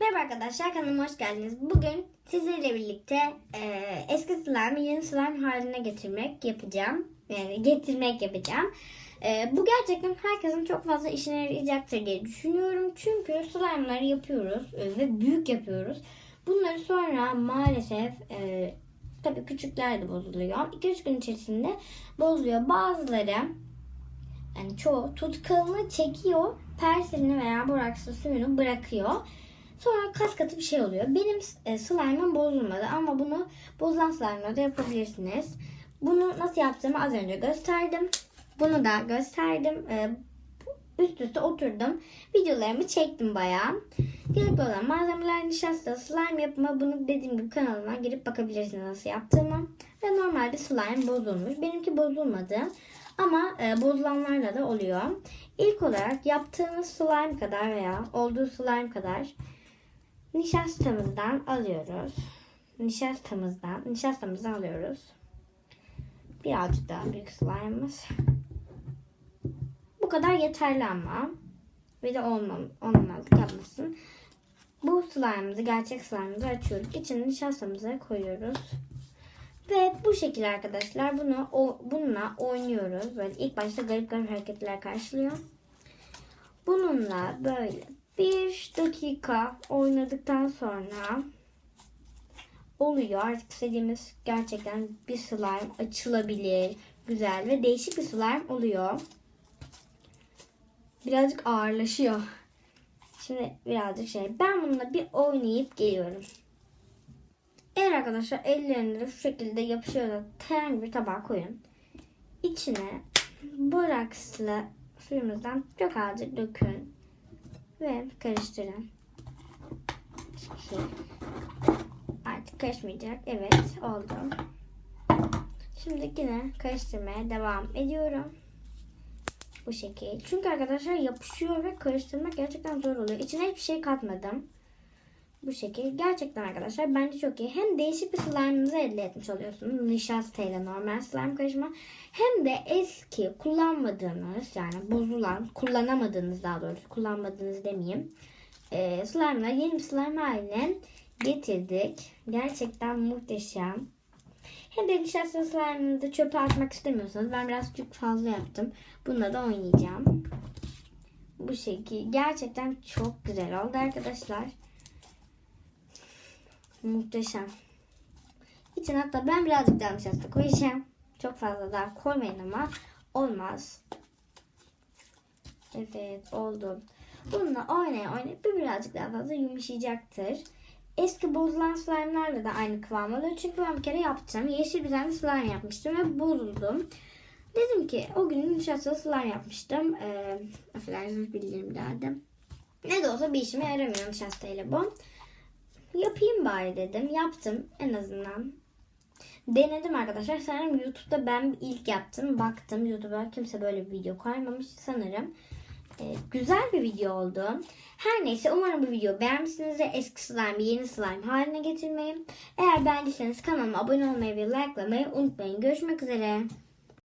Merhaba arkadaşlar kanalıma hoş geldiniz. Bugün sizlerle birlikte e, eski slime'ı yeni slime haline getirmek yapacağım. Yani getirmek yapacağım. E, bu gerçekten herkesin çok fazla işine yarayacaktır diye düşünüyorum. Çünkü slime'ları yapıyoruz e, ve büyük yapıyoruz. Bunları sonra maalesef e, tabii küçükler de bozuluyor. 2-3 gün içerisinde bozuluyor. Bazıları yani çoğu tutkalını çekiyor, persilini veya borakslı suyunu bırakıyor. Sonra kas katı bir şey oluyor. Benim e, slime'ım bozulmadı ama bunu bozulan slime'la da yapabilirsiniz. Bunu nasıl yaptığımı az önce gösterdim. Bunu da gösterdim. E, üst üste oturdum. Videolarımı çektim bayağı. Gerekli olan malzemeler nişasta, slime yapımı. Bunu dediğim gibi kanalıma girip bakabilirsiniz nasıl yaptığımı. Ve normalde slime bozulmuş. Benimki bozulmadı. Ama e, bozulanlarla da oluyor. İlk olarak yaptığınız slime kadar veya olduğu slime kadar nişastamızdan alıyoruz. Nişastamızdan, nişastamızdan alıyoruz. Birazcık daha büyük slime'ımız. Bu kadar yeterli ama. Ve de olmam, olmamazlık yapmasın. Bu slime'ımızı, gerçek slime'ımızı açıyoruz. İçine nişastamızı koyuyoruz. Ve bu şekilde arkadaşlar bunu o, bununla oynuyoruz. Böyle ilk başta garip garip hareketler karşılıyor. Bununla böyle bir dakika oynadıktan sonra oluyor. Artık istediğimiz gerçekten bir slime açılabilir. Güzel ve değişik bir slime oluyor. Birazcık ağırlaşıyor. Şimdi birazcık şey. Ben bununla bir oynayıp geliyorum. Eğer arkadaşlar ellerinde şu şekilde yapışıyor da herhangi bir tabağa koyun. İçine borakslı suyumuzdan çok azıcık dökün. Ve karıştırın. Şey. Artık karışmayacak. Evet oldu. Şimdi yine karıştırmaya devam ediyorum. Bu şekil. Çünkü arkadaşlar yapışıyor ve karıştırmak gerçekten zor oluyor. İçine hiçbir şey katmadım. Bu şekil. Gerçekten arkadaşlar bence çok iyi. Hem değişik bir slime'ınızı elde etmiş oluyorsunuz. Nişasta ile normal slime karışımı. Hem de eski kullanmadığınız yani bozulan, kullanamadığınız daha doğrusu kullanmadığınız demeyeyim. E, slime'lar yeni bir slime haline getirdik. Gerçekten muhteşem. Hem de nişasta slime'ınızı çöpe atmak istemiyorsanız ben birazcık fazla yaptım. Bununla da oynayacağım. Bu şekil. Gerçekten çok güzel oldu arkadaşlar. Muhteşem. İçine hatta ben birazcık daha nişasta koyacağım. Çok fazla daha koymayın ama olmaz. Evet oldu. Bununla oynaya oynaya bir birazcık daha fazla yumuşayacaktır. Eski bozulan slime'larla da aynı kıvam oluyor. Çünkü ben bir kere yaptım. Yeşil bir tane slime yapmıştım ve bozuldum. Dedim ki o gün nişastalı slime yapmıştım. Ee, affedersiniz bildirim derdim. Ne de olsa bir işime yaramıyor nişastayla bu. Yapayım bari dedim. Yaptım en azından. Denedim arkadaşlar. Sanırım YouTube'da ben ilk yaptım. Baktım YouTube'a kimse böyle bir video koymamış sanırım. Ee, güzel bir video oldu. Her neyse umarım bu videoyu beğenmişsinizdir. Eski slime yeni slime haline getirmeyi. Eğer beğendiyseniz kanalıma abone olmayı ve likelamayı unutmayın. Görüşmek üzere.